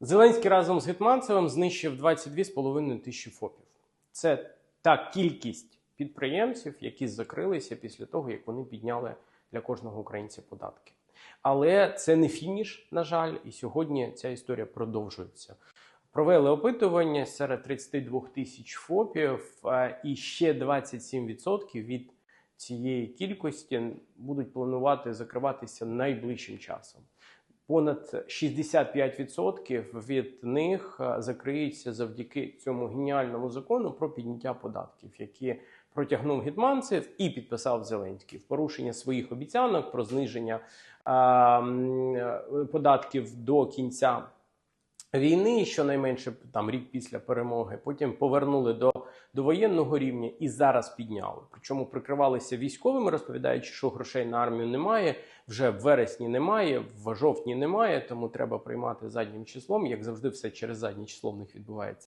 Зеленський разом з Гетманцевим знищив 22,5 тисячі ФОПів. Це та кількість підприємців, які закрилися після того, як вони підняли для кожного українця податки. Але це не фініш, на жаль, і сьогодні ця історія продовжується. Провели опитування серед 32 тисяч ФОПів, е, і ще 27% від цієї кількості будуть планувати закриватися найближчим часом. Понад 65% від них закриється закриються завдяки цьому геніальному закону про підняття податків, які протягнув Гетманцев і підписав Зеленський в порушення своїх обіцянок про зниження е, податків до кінця війни, щонайменше там рік після перемоги. Потім повернули до, до воєнного рівня і зараз підняли. Причому прикривалися військовими, розповідаючи, що грошей на армію немає. Вже в вересні немає, в жовтні немає, тому треба приймати заднім числом. Як завжди, все через заднє число в них відбувається.